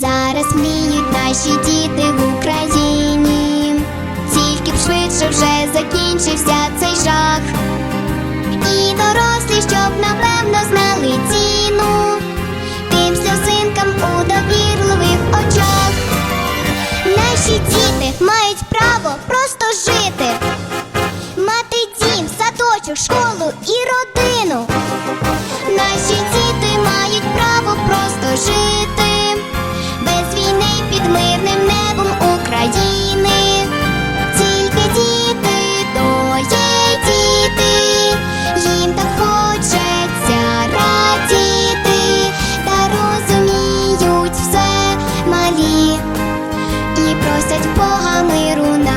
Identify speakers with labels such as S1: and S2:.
S1: Зараз вміють наші діти в Україні, тільки б швидше вже закінчився цей жах. І дорослі, щоб напевно знали ціну тим сльозинкам у довірливих очах. Наші діти мають право просто жити, мати дім, садочок, школу і родину. Наші діти мають право просто жити. носять по гамиру